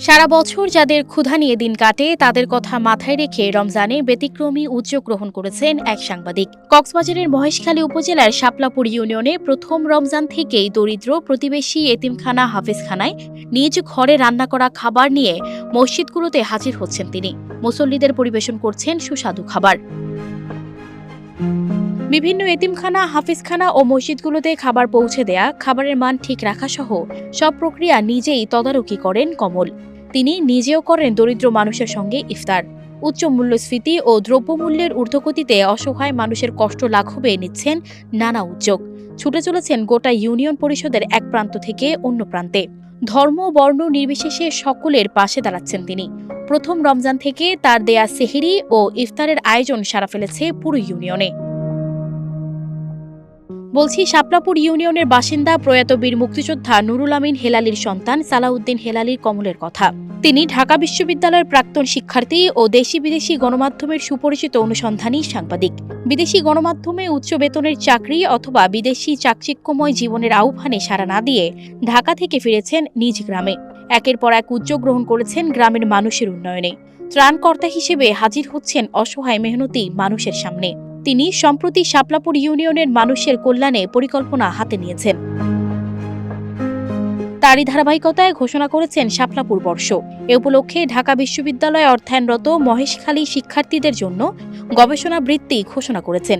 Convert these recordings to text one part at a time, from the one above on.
সারা বছর যাদের ক্ষুধা নিয়ে দিন কাটে, তাদের কথা মাথায় রেখে রমজানে ব্যতিক্রমী উদ্যোগ গ্রহণ করেছেন এক সাংবাদিক। কক্সবাজারের মহেশখালী উপজেলার শাপলাপুর ইউনিয়নে প্রথম রমজান থেকেই দরিদ্র প্রতিবেশী এতিমখানা, হাফিজখানায় নিজ ঘরে রান্না করা খাবার নিয়ে মসজিদগুলোতে হাজির হচ্ছেন তিনি। মুসল্লিদের পরিবেশন করছেন সুস্বাদু খাবার। বিভিন্ন এতিমখানা, হাফিজখানা ও মসজিদগুলোতে খাবার পৌঁছে দেয়া, খাবারের মান ঠিক রাখা সহ সব প্রক্রিয়া নিজেই তদারকি করেন কমল। তিনি নিজেও করেন দরিদ্র মানুষের সঙ্গে ইফতার। উচ্চ মূল্যস্ফীতি ও দ্রব্যমূল্যের ঊর্ধ্বগতিতে অসহায় মানুষের কষ্ট লাঘবে নিচ্ছেন নানা উদ্যোগ। ছুটে চলেছেন গোটা ইউনিয়ন পরিষদের এক প্রান্ত থেকে অন্য প্রান্তে। ধর্ম, বর্ণ নির্বিশেষে সকলের পাশে দাঁড়াচ্ছেন তিনি। প্রথম রমজান থেকে তার দেয়া সেহেরি ও ইফতারের আয়োজন সারা ফেলেছে পুরো ইউনিয়নে। বলছি, শাপলাপুর ইউনিয়নের বাসিন্দা প্রয়াত বীর মুক্তিযোদ্ধা নুরুল আমিন হেলালির সন্তান সালাউদ্দিন হেলালির কমলের কথা। তিনি ঢাকা বিশ্ববিদ্যালয়ের প্রাক্তন শিক্ষার্থী ও দেশি বিদেশি গণমাধ্যমের সুপরিচিত অনুসন্ধানী সাংবাদিক। বিদেশি গণমাধ্যমে উচ্চ বেতনের চাকরি অথবা বিদেশি চাকচিক্যময় জীবনের আহ্বানে সাড়া না দিয়ে ঢাকা থেকে ফিরেছেন নিজ গ্রামে। একের পর এক উদ্যোগ গ্রহণ করেছেন গ্রামের মানুষের উন্নয়নে। ত্রাণকর্তা হিসেবে হাজির হচ্ছেন অসহায় মেহনতি মানুষের সামনে। তিনি সম্প্রতি শাপলাপুর ইউনিয়নের মানুষের কল্যাণে পরিকল্পনা হাতে নিয়েছেন। তারই ধারাবাহিকতায় ঘোষণা করেছেন শাপলাপুর বর্ষ। এ উপলক্ষে ঢাকা বিশ্ববিদ্যালয়ে অর্থায়নরত মহেশখালী শিক্ষার্থীদের জন্য গবেষণা বৃত্তি ঘোষণা করেছেন।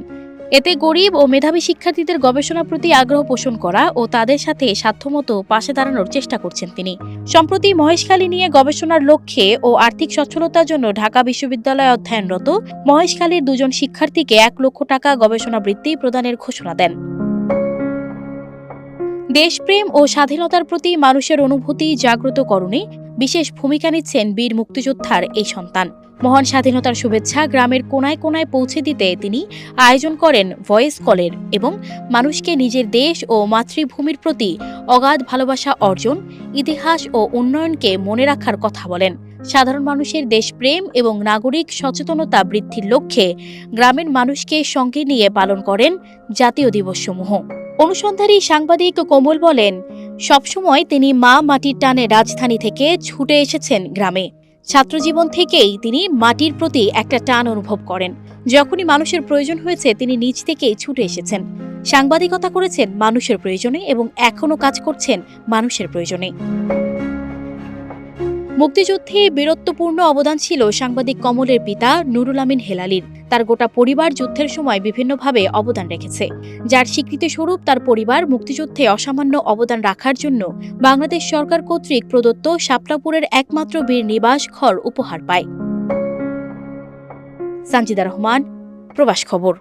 এতে গরিব ও মেধাবী শিক্ষার্থীদের গবেষণা প্রতি আগ্রহ পোষণ করা ও তাদের সাথে সাধ্যমতো পাশে দাঁড়ানোর চেষ্টা করছেন তিনি। সম্প্রতি মহেশখালী নিয়ে গবেষণার লক্ষ্যে ও আর্থিক সচ্ছলতার জন্য ঢাকা বিশ্ববিদ্যালয়ে অধ্যয়নরত মহেশখালীর দুজন শিক্ষার্থীকে এক লক্ষ টাকা গবেষণা বৃত্তি প্রদানের ঘোষণা দেন। দেশপ্রেম ও স্বাধীনতার প্রতি মানুষের অনুভূতি জাগ্রতকরণে বিশেষ ভূমিকা নিচ্ছেন বীর মুক্তিযোদ্ধার এই সন্তান। মহান স্বাধীনতার শুভেচ্ছা গ্রামের কোনায় কোনায় পৌঁছে দিতে তিনি আয়োজন করেন ভয়েস কলের এবং মানুষকে নিজের দেশ ও মাতৃভূমির প্রতি অগাধ ভালোবাসা অর্জন, ইতিহাস ও উন্নয়নকে মনে রাখার কথা বলেন। সাধারণ মানুষের দেশপ্রেম এবং নাগরিক সচেতনতা বৃদ্ধির লক্ষ্যে গ্রামের মানুষকে সঙ্গে নিয়ে পালন করেন জাতীয় দিবসসমূহ অনুসন্ধানী সাংবাদিক কোমল বলেন, সবসময় তিনি মা মাটির টানে রাজধানী থেকে ছুটে এসেছেন গ্রামে। ছাত্রজীবন থেকেই তিনি মাটির প্রতি একটা টান অনুভব করেন। যখনই মানুষের প্রয়োজন হয়েছে, তিনি নিজ থেকেই ছুটে এসেছেন। সাংবাদিকতা করেছেন মানুষের প্রয়োজনে এবং এখনও কাজ করছেন মানুষের প্রয়োজনে। মুক্তিযুদ্ধে বীরত্বপূর্ণ অবদান ছিল সাংবাদিক কমলের পিতা নুরুল আমিন হেলালির। তার গোটা পরিবার যুদ্ধের সময় বিভিন্নভাবে অবদান রেখেছে। যার স্বীকৃতি স্বরূপ তার পরিবার মুক্তিযুদ্ধে অসামান্য অবদান রাখার জন্য বাংলাদেশ সরকার কর্তৃক প্রদত্ত শাপলাপুরের একমাত্র বীর নিবাস ঘর উপহার পায়। সানজিদা রহমান, প্রবাস খবর।